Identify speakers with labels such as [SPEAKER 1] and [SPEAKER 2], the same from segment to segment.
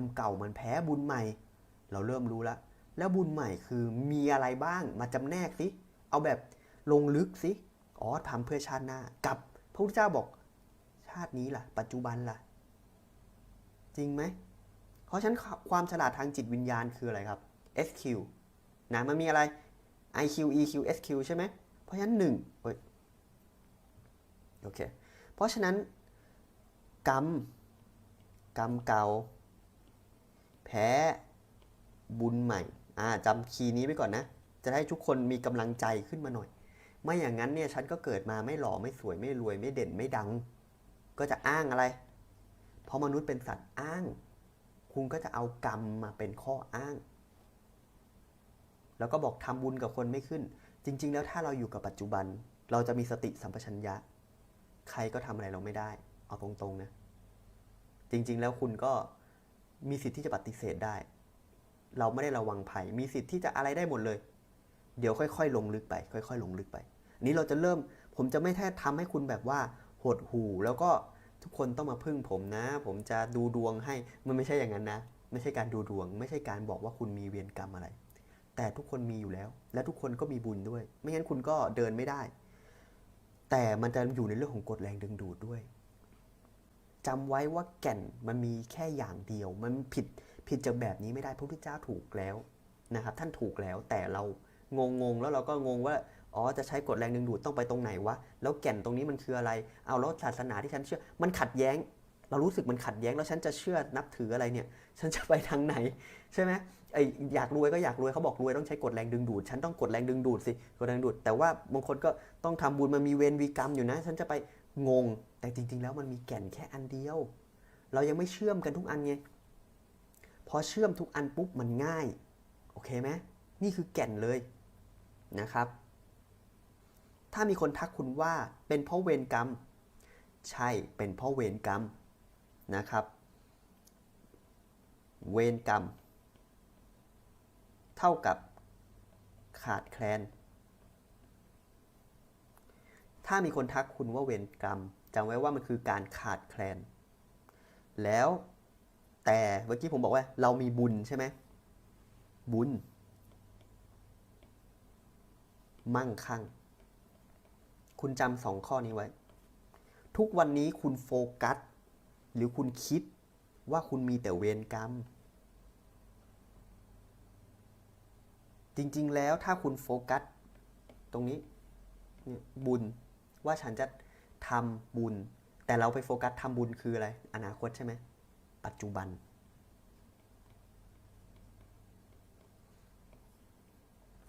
[SPEAKER 1] รมเก่ามันแพ้บุญใหม่ เราเริ่มรู้แล้ว แล้วบุญใหม่คือมีอะไรบ้างมาจำแนกสิ เอาแบบลงลึกสิ อ๋อทำเพื่อชาติหน้า กับพระพุทธเจ้าบอก ชาตินี้ล่ะ ปัจจุบันล่ะ จริงไหม เพราะฉะนั้นความฉลาดทางจิตวิญญาณคืออะไรครับ SQ นะมันมีอะไร IQ EQ SQ ใช่ไหม เพราะฉะนั้นหนึ่งโอเค เพราะฉะนั้นกรรมกรรมเก่า แพ้บุญใหม่อ่าจำคีย์นี้ไว้ก่อนนะ จะให้ทุกคนมีกำลังใจขึ้นมาหน่อย ไม่อย่างนั้นเนี่ยฉันก็เกิดมาไม่หล่อไม่สวยไม่รวยไม่เด่นไม่ดัง ก็จะอ้างอะไร เพราะมนุษย์เป็นสัตว์อ้าง คุณก็จะเอากรรมมาเป็นข้ออ้าง แล้วก็บอกทำบุญกับคนไม่ขึ้น จริง ๆ แล้วถ้าเราอยู่กับปัจจุบัน เราจะมีสติสัมปชัญญะ ใครก็ทำอะไรเราไม่ได้ เอาตรงๆนะ จริง ๆ แล้วคุณก็ มีสิทธิ์ที่จะปฏิเสธได้ เราไม่ได้ระวังภัย มีสิทธิ์ที่จะอะไรได้หมดเลย เดี๋ยวค่อย ๆ ลงลึกไป ค่อย ๆ ลงลึกไป นี้เราจะเริ่ม ผมจะไม่แค่ทำให้คุณแบบว่าหดหู่แล้วก็ทุกคนต้องมาพึ่งผมนะ ผมจะดูดวงให้ มันไม่ใช่อย่างนั้นนะ ไม่ใช่การดูดวง ไม่ใช่การบอกว่าคุณมีเวรกรรมอะไร แต่ทุกคนมีอยู่แล้ว และทุกคนก็มีบุญด้วย ไม่งั้นคุณก็เดินไม่ได้ แต่มันจะอยู่ในเรื่องของกฎแรงดึงดูดด้วย จำไว้ว่าแก่นมันมีแค่อย่างเดียว มันผิดผิดจากแบบนี้ไม่ได้พระพุทธเจ้าถูกแล้วนะครับ ท่านถูกแล้วแต่เรางงงๆแล้วเราก็งงว่าอ๋อจะใช้กฎแรงดึงดูดต้องไปตรงไหนวะแล้วแก่นตรงนี้มันคืออะไร เอาแล้วศาสนาที่ฉันเชื่อ มันขัดแย้ง เรารู้สึกมันขัดแย้งแล้วฉันจะเชื่อนับถืออะไรเนี่ย ฉันจะไปทางไหนใช่ไหมไออยากรวยก็อยากรวยเขาบอกรวยต้องใช้กฎแรงดึงดูด ฉันต้องกดแรงดึงดูดสิกดแรงดึงดูด แต่ว่าบางคนก็ต้องทำบุญมันมีเวรวีกรรมอยู่นะ ฉันจะไป งง แต่จริง ๆ แล้วมันมีแก่นแค่อันเดียว เรายังไม่เชื่อมกันทุกอันไง พอเชื่อมทุกอันปุ๊บมันง่าย โอเคไหมนี่คือแก่นเลยนะครับ ถ้ามีคนทักคุณว่าเป็นเพราะเวรกรรม ใช่เป็นเพราะเวรกรรมนะครับ เวรกรรม เท่ากับขาดแคลน ถ้ามีคนทักคุณว่าเวรกรรมจำไว้ว่ามันคือการขาดแคลน แล้วแต่เมื่อกี้ผมบอกว่า เรามีบุญใช่ไหมบุญ มั่งคั่ง คุณจำสองข้อนี้ไว้ ทุกวันนี้คุณโฟกัส หรือคุณคิดว่าคุณมีแต่เวรกรรม จริง ๆ แล้วถ้าคุณโฟกัส ตรงนี้เนี่ยบุญ ว่าฉันจะทำบุญ แต่เราไปโฟกัสทำบุญคืออะไร อนาคตใช่ไหม ปัจจุบัน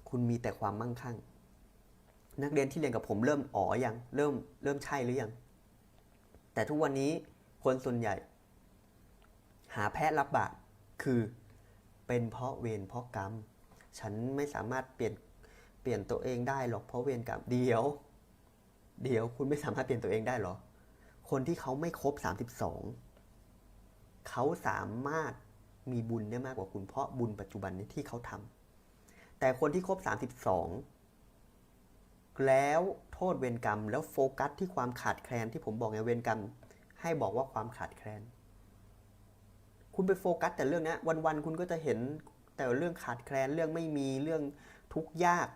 [SPEAKER 1] คุณมีแต่ความมั่งคั่ง นักเรียนที่เรียนกับผมเริ่มอ๋อยัง เริ่มเริ่มใช่หรือยัง แต่ทุกวันนี้คนส่วนใหญ่ หาแพะรับบาปคือเป็นเพราะเวรเพราะกรรม ฉันไม่สามารถเปลี่ยนเปลี่ยนตัวเองได้หรอกเพราะเวรกรรมเดียว เดี๋ยวคุณไม่สามารถเปลี่ยนตัวเองได้หรอ คนที่เขาไม่ครบ 32 เขาสามารถมีบุญได้มากกว่าคุณเพราะบุญปัจจุบันนี้ที่เขาทำแต่คนที่ครบ 32 แล้วโทษเวรกรรม แล้วโฟกัสที่ความขาดแคลนที่ผมบอกไงเวรกรรม ให้บอกว่าความขาดแคลน คุณไปโฟกัสแต่เรื่องนี้วันๆคุณก็จะเห็นแต่เรื่องขาดแคลนเรื่องไม่มีเรื่องทุกข์ยาก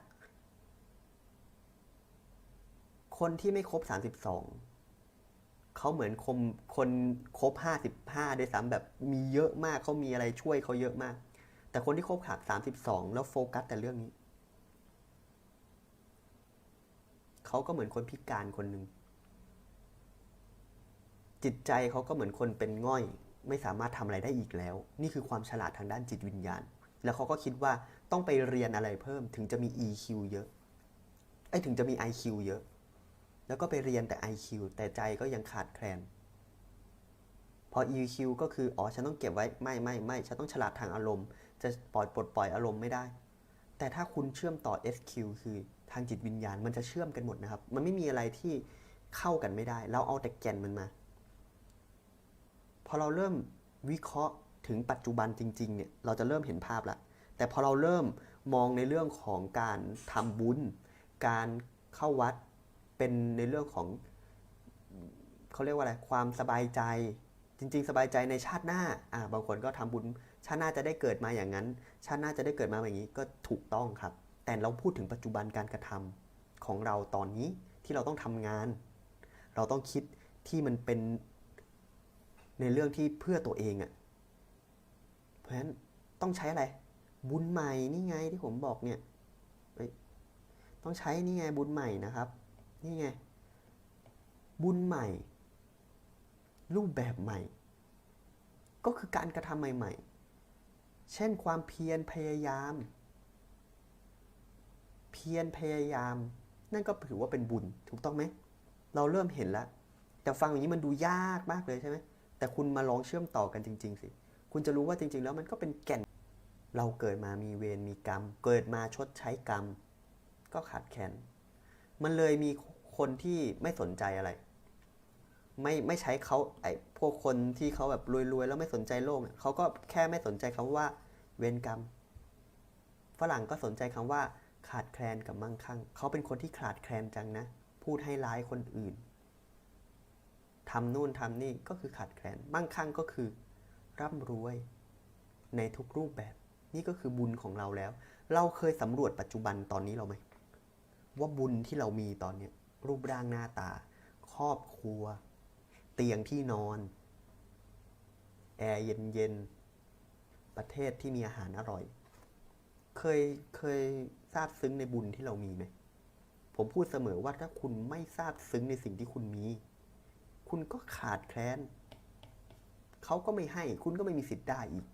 [SPEAKER 1] คนที่ไม่ครบ 32 เขาเหมือนคมคนครบ 55ด้วยซ้ำแบบมีเยอะมากเขามีอะไรช่วยเขาเยอะมาก แต่คนที่ครบขาด32 แล้วโฟกัสแต่เรื่องนี้ เขาก็เหมือนคนพิการคนหนึ่ง จิตใจเขาก็เหมือนคนเป็นง่อย ไม่สามารถทำอะไรได้อีกแล้ว นี่คือความฉลาดทางด้านจิตวิญญาณ แล้วเขาก็คิดว่าต้องไปเรียนอะไรเพิ่มถึงจะมี EQ เยอะไอ้ถึงจะมี IQ เยอะ แล้วก็ไปเรียนแต่ IQ แต่ใจก็ยังขาดแคลน พอ EQ ก็คือ อ๋อ ฉันต้องเก็บไว้ ไม่ไม่ไม่ ฉันต้องฉลาดทางอารมณ์ จะปล่อยปลดปล่อยอารมณ์ไม่ได้ แต่ถ้าคุณเชื่อมต่อ SQ คือทางจิตวิญญาณ มันจะเชื่อมกันหมดนะครับ มันไม่มีอะไรที่เข้ากันไม่ได้ เราเอาแต่แก่นมันมา พอเราเริ่มวิเคราะห์ถึงปัจจุบันจริงๆ เนี่ย เราจะเริ่มเห็นภาพละแต่พอเราเริ่มมองในเรื่องของการทำบุญ การเข้าวัด เป็นในเรื่องของเขาเรียกว่าอะไรความสบายใจ จริง ๆ สบายใจในชาติหน้าอ่าบางคนก็ทำบุญชาติหน้าจะได้เกิดมาอย่างนั้น ชาติหน้าจะได้เกิดมาอย่างนี้ก็ถูกต้องครับ แต่เราพูดถึงปัจจุบันการกระทำของเราตอนนี้ที่เราต้องทำงาน เราต้องคิดที่มันเป็นในเรื่องที่เพื่อตัวเองอะ่ะเพราะฉะนั้นต้องใช้อะไร บุญใหม่นี่ไงที่ผมบอกเนี่ยต้องใช้นี่ไงบุญใหม่นะครับ นี่ไง บุญใหม่ รูปแบบใหม่ ก็คือการกระทำใหม่ ๆ เช่นความเพียรพยายาม เพียรพยายาม นั่นก็ถือว่าเป็นบุญถูกต้องไหม เราเริ่มเห็นแล้วแต่ฟังอย่างนี้มันดูยากมากเลยใช่ไหมแต่คุณมาลองเชื่อมต่อกันจริง ๆ สิ คุณจะรู้ว่าจริง ๆ แล้วมันก็เป็นแก่น เราเกิดมามีเวรมีกรรม เกิดมาชดใช้กรรม ก็ขาดแคลนมันเลยมี คนที่ไม่สนใจอะไร ไม่ไม่ใช้เขาไอ้พวกคนที่เขาแบบรวยๆแล้วไม่สนใจโลกเขาก็แค่ไม่สนใจคำว่า เวรกรรม ฝรั่งก็สนใจคำว่า ขาดแคลนกับมั่งคั่งเขาเป็นคนที่ขาดแคลนจังนะ พูดให้ร้ายคนอื่นทำนู่นทำนี่ก็คือขาดแคลนมั่งคั่งก็คือ ร่ำรวยในทุกรูปแบบ นี่ก็คือบุญของเราแล้ว เราเคยสำรวจปัจจุบันตอนนี้เราไหม ว่าบุญที่เรามีตอนเนี้ รูปร่างหน้าตา ครอบครัว เตียงที่นอน แอร์เย็นๆ ประเทศที่มีอาหารอร่อย เคยเคยทราบซึ้งในบุญที่เรามีไหม ผมพูดเสมอว่าถ้าคุณไม่ทราบซึ้งในสิ่งที่คุณมี คุณก็ขาดแคลนเขาก็ไม่ให้ คุณก็ไม่มีสิทธิ์ได้อีก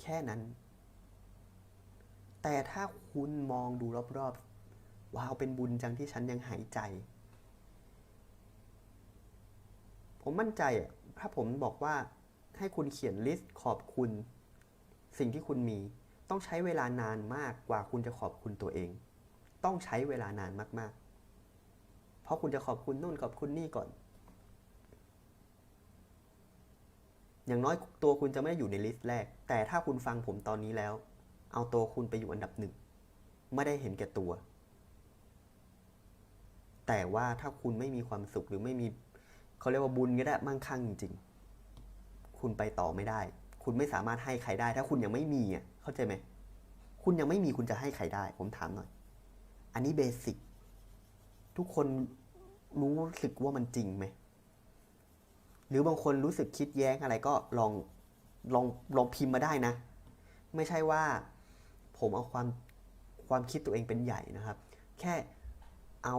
[SPEAKER 1] แค่นั้น แต่ถ้าคุณมองดูรอบๆ ว้าวเป็นบุญจังที่ฉันยังหายใจ ผมมั่นใจอะถ้าผมบอกว่าให้คุณเขียนลิสต์ขอบคุณ สิ่งที่คุณมี ต้องใช้เวลานานมากกว่าคุณจะขอบคุณตัวเอง ต้องใช้เวลานานมาก ๆ เพราะคุณจะขอบคุณนู่นขอบคุณนี่ก่อน อย่างน้อยตัวคุณจะไม่ได้อยู่ในลิสต์แรก แต่ถ้าคุณฟังผมตอนนี้แล้ว เอาตัวคุณไปอยู่อันดับหนึ่งไม่ได้เห็นแก่ตัว แต่ว่าถ้าคุณไม่มีความสุขหรือไม่มีเขาเรียกว่าบุญก็ได้มั่งคั่งจริงๆคุณไปต่อไม่ได้ คุณไม่สามารถให้ใครได้ ถ้าคุณยังไม่มีอะเข้าใจไหมคุณยังไม่มีคุณจะให้ใครได้ ผมถามหน่อย อันนี้เบสิกทุกคนรู้สึกว่ามันจริงไหมหรือบางคนรู้สึกคิดแย้งอะไรก็ลองลองลองพิมพ์มาได้นะ ไม่ใช่ว่าผมเอาความความคิดตัวเองเป็นใหญ่นะครับ แค่เอา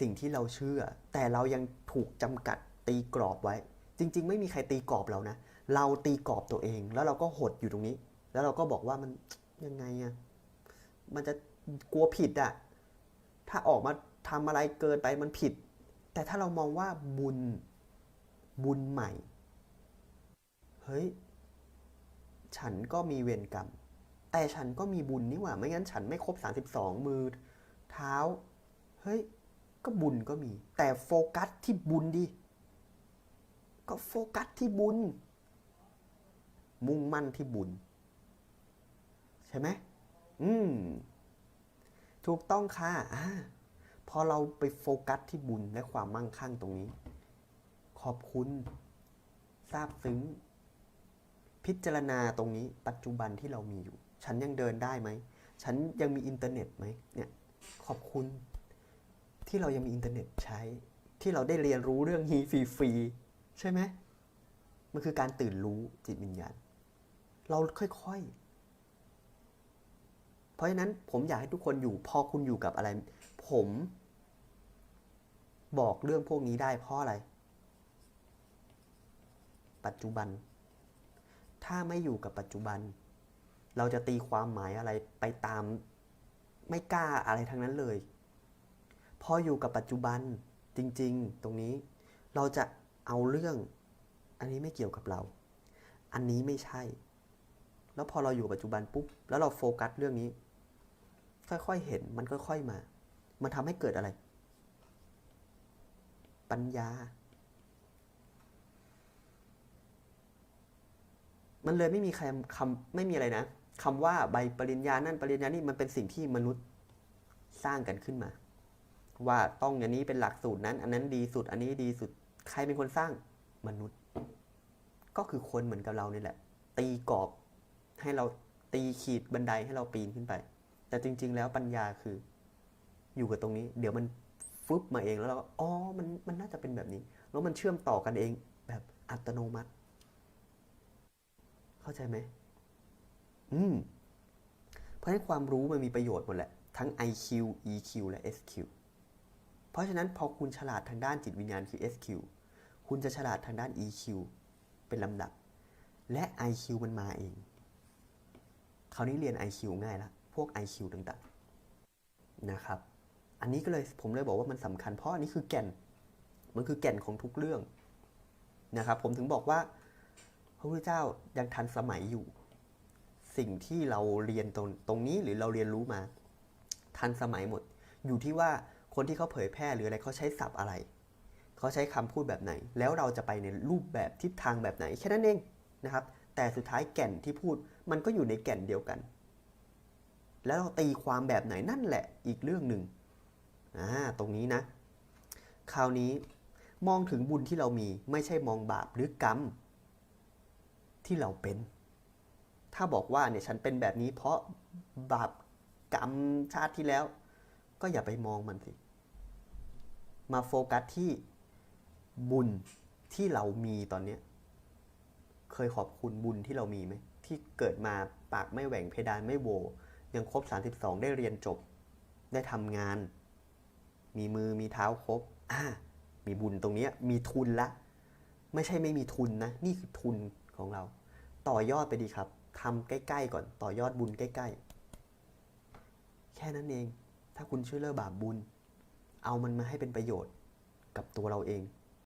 [SPEAKER 1] สิ่งที่เราเชื่อ แต่เรายังถูกจำกัดตีกรอบไว้ จริง ๆ ไม่มีใครตีกรอบเรานะ เราตีกรอบตัวเอง แล้วเราก็หดอยู่ตรงนี้ แล้วเราก็บอกว่ามันยังไงอะมันจะกลัวผิดอะถ้าออกมาทำอะไรเกินไปมันผิด แต่ถ้าเรามองว่าบุญบุญใหม่ เฮ้ย ฉันก็มีเวรกรรม แต่ฉันก็มีบุญนี่หว่า ไม่งั้นฉันไม่ครบ 32 มือ เท้า เฮ้ย ก็บุญก็มี แต่โฟกัสที่บุญดิก็โฟกัสที่บุญ มุ่งมั่นที่บุญ ใช่ไหมอืม ถูกต้องค่ะอ่าพอเราไปโฟกัสที่บุญและความมั่งคั่งตรงนี้ ขอบคุณซาบซึ้ง พิจารณาตรงนี้ ปัจจุบันที่เรามีอยู่ ฉันยังเดินได้ไหม ฉันยังมีอินเทอร์เน็ตไหมเนี่ย ขอบคุณ ที่เรายังมีอินเทอร์เน็ตใช้ ที่เราได้เรียนรู้เรื่องนี้ฟรีๆใช่ไหมมันคือการตื่นรู้จิตวิญญาณ เราค่อยๆ เพราะฉะนั้นผมอยากให้ทุกคนอยู่พอคุณอยู่กับอะไร ผมบอกเรื่องพวกนี้ได้เพราะอะไร ปัจจุบัน ถ้าไม่อยู่กับปัจจุบัน เราจะตีความหมายอะไรไปตามไม่กล้าอะไรทั้งนั้นเลย พออยู่กับปัจจุบันจริง ๆ ตรงนี้เราจะเอาเรื่อง อันนี้ไม่เกี่ยวกับเรา อันนี้ไม่ใช่ แล้วพอเราอยู่ปัจจุบันปุ๊บ แล้วเราโฟกัสเรื่องนี้ ค่อยๆเห็นมันค่อยๆมา มันทำให้เกิดอะไร ปัญญา มันเลยไม่มีคำคำไม่มีอะไรนะคำว่าใบปริญญานั่นปริญญานี่มันเป็นสิ่งที่มนุษย์สร้างกันขึ้นมา ว่าต้องอย่างนี้เป็นหลักสูตรนั้น อันนั้นดีสุด อันนี้ดีสุด ใครเป็นคนสร้างมนุษย์ ก็คือคนเหมือนกับเราเนี่ยแหละ ตีกรอบให้เราตีขีดบันไดให้เราปีนขึ้นไป แต่จริง ๆ แล้วปัญญาคือ อยู่กับตรงนี้ เดี๋ยวมันฟึบมาเองแล้วเราก็อ๋อมันมันน่าจะเป็นแบบนี้ แล้วมันเชื่อมต่อกันเองแบบอัตโนมัติ เข้าใจไหมอืมเพราะฉะนั้นความรู้มันมีประโยชน์หมดแหละ ทั้ง IQ EQ และ SQ เราะฉะนั้นพอคุณฉลาดทางด้านจิตวิญญาณคือ SQ คุณจะฉลาดทางด้าน EQ เป็นลำดับ และ IQ มันมาเอง คราวนี้เรียน IQ ง่ายละ พวก IQ ต่างๆ นะครับ อันนี้ก็เลยผมเลยบอกว่ามันสำคัญเพราะอันนี้คือแก่น มันคือแก่นของทุกเรื่องนะครับ ผมถึงบอกว่าพระพุทธเจ้ายังทันสมัยอยู่ สิ่งที่เราเรียนตรงตรงนี้หรือเราเรียนรู้มา ทันสมัยหมด อยู่ที่ว่า คนที่เขาเผยแพร่หรืออะไรเขาใช้ศัพท์อะไร เขาใช้คำพูดแบบไหน แล้วเราจะไปในรูปแบบทิศทางแบบไหนแค่นั้นเองนะครับ แต่สุดท้ายแก่นที่พูดมันก็อยู่ในแก่นเดียวกัน แล้วเราตีความแบบไหนนั่นแหละอีกเรื่องหนึ่งอ่าตรงนี้นะ คราวนี้มองถึงบุญที่เรามีไม่ใช่มองบาปหรือกรรมที่เราเป็น ถ้าบอกว่าเนี่ยฉันเป็นแบบนี้เพราะบาปกรรมชาติที่แล้ว ก็อย่าไปมองมันสิ มาโฟกัสที่บุญที่เรามีตอนเนี้ยเคยขอบคุณบุญที่เรามีไหม ที่เกิดมาปากไม่แหว่งเพดานไม่โว ยังครบ 32 ได้เรียนจบ ได้ทำงาน มีมือมีเท้าครบอ่ามีบุญตรงนี้มีทุนละ ไม่ใช่ไม่มีทุนนะ นี่คือทุนของเรา ต่อยอดไปดีครับทำใกล้ ๆ ก่อนต่อยอดบุญใกล้ ๆ แค่นั้นเอง ถ้าคุณช่วยเลิกบาปบุญ เอามันมาให้เป็นประโยชน์กับตัวเราเอง